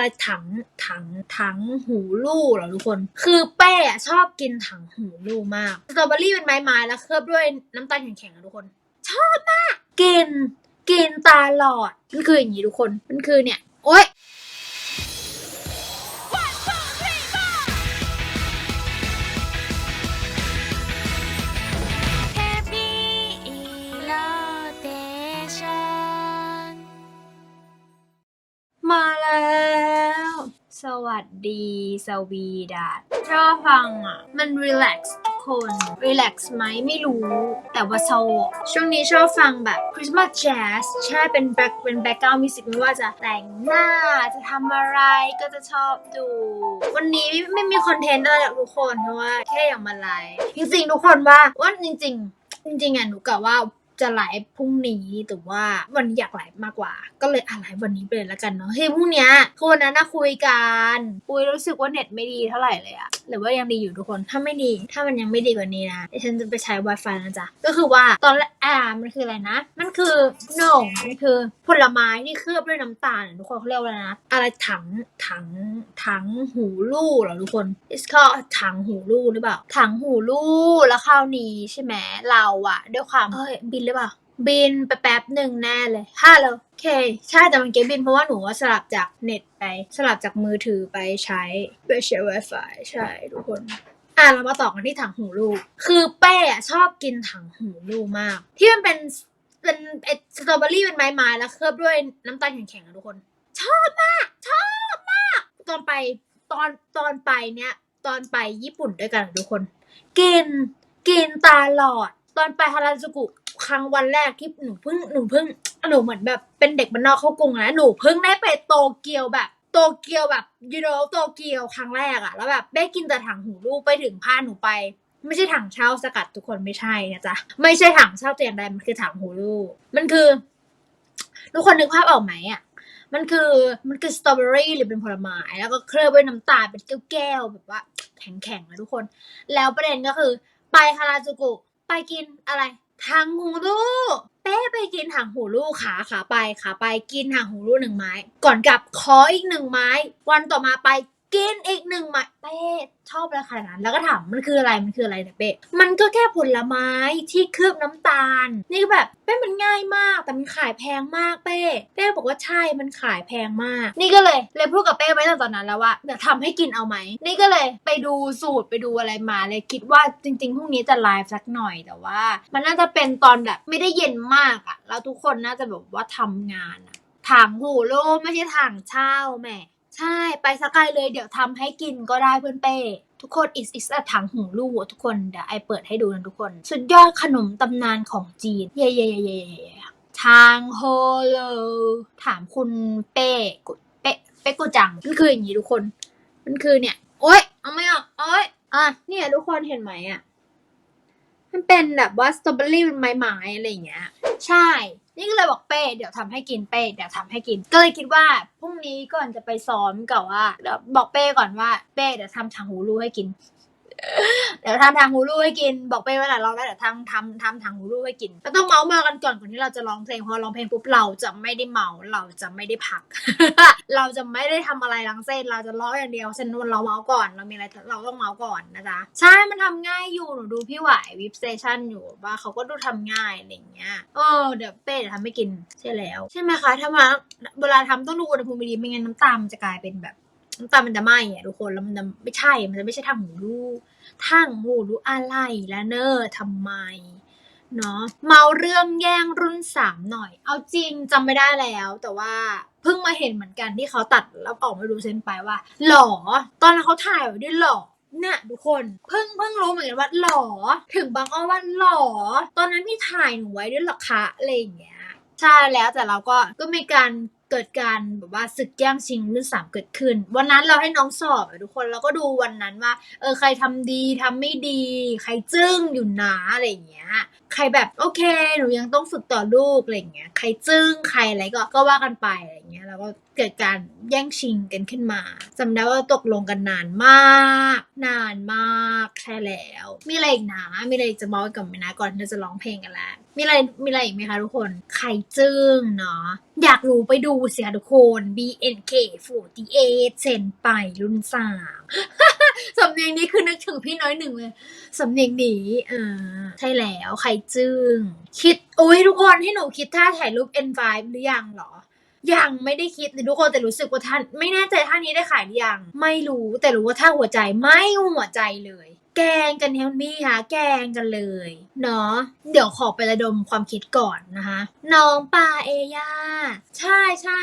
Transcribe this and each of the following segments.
อะไรถังถังถังหูลู่เหรอทุกคน คือเป้อะชอบกินถังหูลู่มากสตรอเบอรี่เป็นไม้ๆแล้วเคลือบด้วยน้ำตาลแข็งๆอะทุกคน ชอบมาก กิน กินตาหลอดมันคืออย่างนี้ทุกคน มันคือเนี่ย โอ๊ย สวัสดีสวีดัสชอบฟังอะ มันรีแลกซ์ทุกคนรีแลกซ์ไหมไม่รู้ แต่ว่าโซช่วงนี้ชอบฟังแบบคริสต์มาสแจ๊สใช่เป็นแบ็คเป็นแบ็คกราวมิวสิกไม่ว่าจะแต่งหน้าจะทำอะไรก็จะชอบดู วันนี้ไม่ไม่มีคอนเทนต์อะไรหรอกทุกคนเพราะว่าแค่อยากมาไลฟ์จริงๆ ทุกคนว่าว่าจริง ๆ จริงๆอะหนูกะว่า จะไลฟ์พรุ่งนี้แต่ว่าวันนี้อยากไลฟ์มากกว่า ก็เลยอะไลฟ์วันนี้ไปเลยละกันเนาะเฮ้ยพรุ่งเนี้ยคือวันนั้นนะคุยกันคุยแล้วรู้สึกว่าเน็ตไม่ดีเท่าไหร่เลยอะหรือว่ายังดีอยู่ทุกคนถ้าไม่ดี ถ้ามันยังไม่ดีกว่านี้นะเดี๋ยวฉันจะไปใช้ Wi-Fi นะจ๊ะก็คือว่าตอนแรกอ่ามันคืออะไรนะ มันคือ no มันคือผลไม้ที่เคลือบด้วยน้ำตาลทุกคนเขาเรียกว่าอะไรนะ อะไรถังถังถังหูลู่เหรอทุกคน it's called ถังหูลู่หรือเปล่าถังหูลู่แล้วคราวนี้ใช่ไหมเราอะด้วยความเฮ้ยบินหรือเปล่า บินไปแป๊บหนึ่งแน่เลยฮัลโหลโอเค ใช่แต่มันเก็บบินเพราะว่าหนูว่าสลับจากเน็ตไป สลับจากมือถือไปใช้ไปใช้ Wi-Fi ใช่ทุกคนอะเรามาต่อกันที่ถังหูลูก คือเป้อะชอบกินถังหูลูกมาก ที่มันเป็นเป็นไอสตรอเบอรี่เป็นไม้ๆแล้วเคลือบด้วยน้ำตาลแข็งๆอะทุกคน ชอบมาก ชอบมาก ตอนไปตอนตอนไปเนี้ยตอนไปญี่ปุ่นด้วยกันทุกคน กินกินตาหลอด ตอนไปฮาราจูกุ ครั้งวันแรกที่หนูเพิ่งหนูเพิ่งหนูเหมือนแบบเป็นเด็กบ้านนอกเข้ากรุงนะหนูเพิ่งได้ไปโตเกียวแบบโตเกียวแบบยูโรโตเกียวครั้งแรกอะแล้วแบบได้กินแต่ถังหูลูกไปถึงพาหนูไป ไม่ใช่ถังเช่าสกัดทุกคนไม่ใช่นะจ๊ะไม่ใช่ถังเช่าแต่อย่างใดมันคือถังหูลูกมันคือ ทุกคนนึกภาพออกไหมอะมันคือมันคือสตรอเบอรี่หรือเป็นผลไม้แล้วก็เคลือบด้วยน้ำตาลเป็นแก้วๆแบบว่าแข็งๆนะทุกคน แล้วประเด็นก็คือ ไปฮาราจูกุไปกินอะไร ถังหูลูกเป้ไปกินถังหูลูกขาขาไปขาไปกินถังหูลูกหนึ่งไม้ ก่อนกลับขออีกหนึ่งไม้ วันต่อมาไป กินอีกหนึ่งไม้เป้ชอบอะไรขนาดนั้นแล้วก็ถามมันคืออะไรมันคืออะไรเนี่ยเป้มันก็แค่ผลไม้ที่เคลือบน้ำตาล นี่ก็แบบเป้มันง่ายมากแต่มันขายแพงมากเป้เป้บอกว่าใช่มันขายแพงมาก นี่ก็เลยเลยพูดกับเป้ไว้ตั้งตอนนั้นแล้วว่าเดี๋ยวทำให้กินเอาไหมนี่ก็เลยไปดูสูตรไปดูอะไรมาเลยคิดว่าจริงๆพรุ่งนี้จะไลฟ์สักหน่อยแต่ว่า มันน่าจะเป็นตอนแบบไม่ได้เย็นมากอะแล้วทุกคนน่าจะแบบว่าทำงานอะถังหูโลไม่ใช่ถังเช่าแม่ ใช่ ไปสกายเลยเดี๋ยวทำให้กินก็ได้เพื่อนเป้ ทุกคน is is อะถังหูลูกอะทุกคน เดี๋ยวไอเปิดให้ดูนะทุกคน สุดยอดขนมตำนานของจีน เย่เย่เย่เย่เย่ทางโฮโล ถามคุณเป้กุเป้เป้กุจัง มันคืออย่างนี้ทุกคน มันคือเนี่ย โอ๊ยเอาไม่ออกโอ๊ยอะเนี่ยทุกคนเห็นไหมอะ มันเป็นแบบว่าสตรอเบอรี่เป็นไม้ๆอะไรอย่างเงี้ย ใช่ นี่ก็เลยบอกเป้ เดี๋ยวทำให้กินเป้ เดี๋ยวทำให้กิน ก็เลยคิดว่าพรุ่งนี้ก่อนจะไปซ้อมกับว่าเดี๋ยวบอกเป้ก่อนว่าเป้เดี๋ยวทำถังหูรูให้กิน เดี๋ยวทำทางหูรูให้กินบอกเป้ว่าเราได้เดี๋ยวทำทำทำทางหูรูให้กินก็ต้องเมาส์มากันก่อนก่อนที่เราจะร้องเพลงพอร้องเพลงปุ๊บเราจะไม่ได้เมาเราจะไม่ได้พัก เราจะไม่ได้ทำอะไรทั้งเส้นเราจะร้องอย่างเดียวเส้นนวนเราเมาส์ก่อน เรามีอะไรเราต้องเมาส์ก่อนนะจ๊ะใช่มันทำง่ายอยู่หนูดูพี่ไหววิปสเตชันอยู่ว่าเขาก็ดูทำง่ายอะไรอย่างเงี้ยเออเดี๋ยวเป้เดี๋ยวทำให้กินใช่แล้ว ใช่ไหมคะถ้ามาเวลาทำต้องดูอุณหภูมิดีไม่งั้นน้ำตาลมันจะกลายเป็นแบบ น้ำตาลมันจะไหม้อะทุกคนแล้วมันจะไม่ใช่ มันจะไม่ใช่ทางหูลูกทั้งหูรู้อะไรและเนอร์ทำไมเนาะเมาเรื่องแย่งรุ่นสามหน่อย เอาจริงจำไม่ได้แล้ว แต่ว่าเพิ่งมาเห็นเหมือนกันที่เขาตัดแล้วออกมาดูเซนไปว่า หล่อตอนนั้นเขาถ่ายไว้ด้วยหลอเนี่ยทุกคนเพิ่งเพิ่งรู้เหมือนกันว่าหล่อถึงบางอ้อว่าหล่อตอนนั้นพี่ถ่ายหนูไว้ด้วยหรอคะอะไรอย่างเงี้ยใช่แล้วแต่เราก็ก็มีการ เกิดการแบบว่าศึกแย่งชิงรุ่นสามเกิดขึ้น วันนั้นเราให้น้องสอบทุกคนเราก็ดูวันนั้นว่า เออใครทำดีทำไม่ดี ใครจึ้งอยู่หนาอะไรอย่างเงี้ย ใครแบบโอเคหนูยังต้องฝึกต่อลูกอะไรอย่างเงี้ย ใครจึ้งใครอะไรก็ก็ว่ากันไปอะไรอย่างเงี้ยแล้วก็เกิดการแย่งชิงกันขึ้นมาจำได้ว่าตกลงกันนานมาก นานมาก แล้ว มีอะไรอีกนะมีอะไรอีกจะบอกกับมินะก่อนที่เราจะร้องเพลงกันแล้ว มีอะไรมีอะไรอีกไหมคะทุกคนใครจึ้งเนาะอยากรู้ไปดูสิคะทุกคน BNK48 เซนไปรุ่นสามสำเนียงนี้คือนึกถึงพี่น้อยหนึ่งเลยสำเนียงนี้อ่าใช่แล้วใครจึ้งคิดโอ้ยทุกคนให้หนูคิดท่าถ่ายรูป N5 หรือยังเหรอ ยังไม่ได้คิดเลยทุกคนแต่รู้สึกว่าท่านไม่แน่ใจท่านนี้ได้ขายหรือยัง ไม่รู้แต่รู้ว่าท่าหัวใจไม่หัวใจเลย แกล้งกันเนี่ค่ะแกล้งกันเลยเนาะเดี๋ยวขอไประดมความคิดก่อนนะคะน้องปาเอย่าใช่ใช่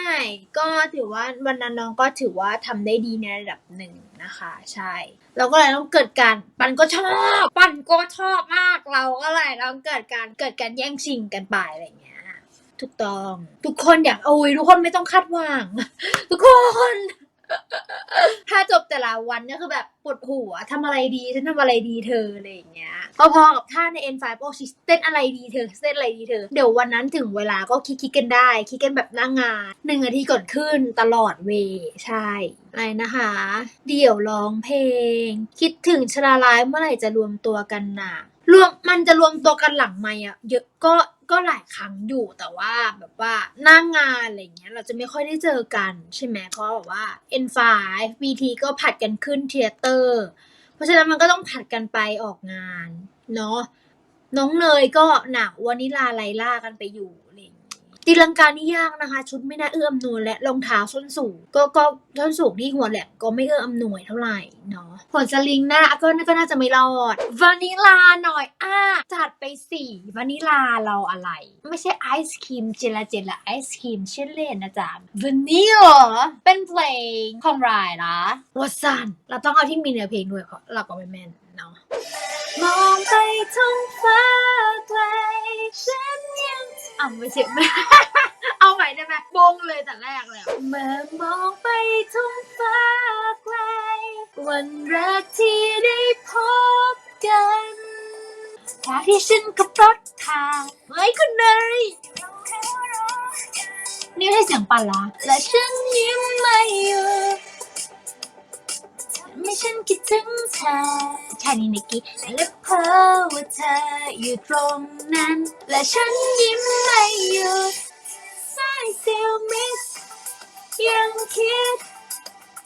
ก็ถือว่าวันนั้นน้องก็ถือว่าทำได้ดีในระดับหนึ่งนะคะใช่เราก็เลยต้องเกิดการปันก็ชอบปันก็ชอบมากเราก็เลยต้องเกิดการเกิดการแย่งชิงกันไปอะไรอย่างเงี้ย ถูกต้อง ทุกคนอยากโอ้ยทุกคนไม่ต้องคาดหวังทุกคน ถ้าจบแต่ละวันเนี่ยคือแบบปวดหัวทำอะไรดีฉันทำอะไรดีเธออะไรอย่างเงี้ยพอๆกับท่าใน N5 โอ้ชิเต้นอะไรดีเธอเต้นอะไรดีเธอ เดี๋ยววันนั้นถึงเวลาก็คิดคิดกันได้ คิดกันแบบหน้างงานหนึ่งนาทีก่อนขึ้นตลอดเวใช่อะไรนะคะ เดี๋ยวร้องเพลง คิดถึงชลาลายเมื่อไหร่จะรวมตัวกันน่ะ รวมมันจะรวมตัวกันหลังไม่อะเยอะก็ก็หลายครั้งอยู่แต่ว่าแบบว่าหน้างงานอะไรเงี้ยเราจะไม่ค่อยได้เจอกันใช่ไหมเพราะแบบว่า N5 VT ก็ผัดกันขึ้นเทเตอร์เพราะฉะนั้นมันก็ต้องผัดกันไปออกงานเนาะน้องเนยก็หนักวานิลาไลล่ากันไปอยู่อะไร ตีลังกานี่ยากนะคะ ชุดไม่น่าเอื้ออำนวยและรองเท้าส้นสูง ก็ก็ส้นสูงที่หัวแหลมก็ไม่เอื้ออำนวยเท่าไหร่เนาะผลสลิงหน้าก็ก็น่าจะไม่รอดวานิลาหน่อยอะจัดไปสี่วานิลาเราอะไร ไม่ใช่ไอศครีมเจลาเจลาไอศครีมเช่นเล่นนะจ๊ะวานิลาเป็นเพลงของรายนะวอสันเราต้องเอาที่มีเนื้อเพลงด้วยเพราะเราก็ไม่แม่นเนาะมองไปท้องฟ้าไกลฉัน ยังอ่าไม่ใช่เอาใหม่ได้ไหมบงเลยแต่แรกเลยอะเมื่อมองไปท้องฟ้าไกล วันแรกที่ได้พบกันแค่ที่ฉันกับรถผ่านเฮ้ยคุณเนยนี่ไม่ใช่เสียงปั่นละและฉันยิ้มไม่หยุด ไม่ฉันคิดถึงเธอแค่นี้นิกกี้และเพ้อว่าเธออยู่ตรงนั้น และฉันยิ้มไม่หยุด I still miss ยังคิด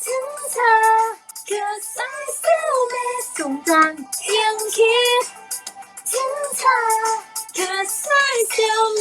ถึงเธอ Cause I still miss สูงจังยังคิดถึงเธอ Cause I still miss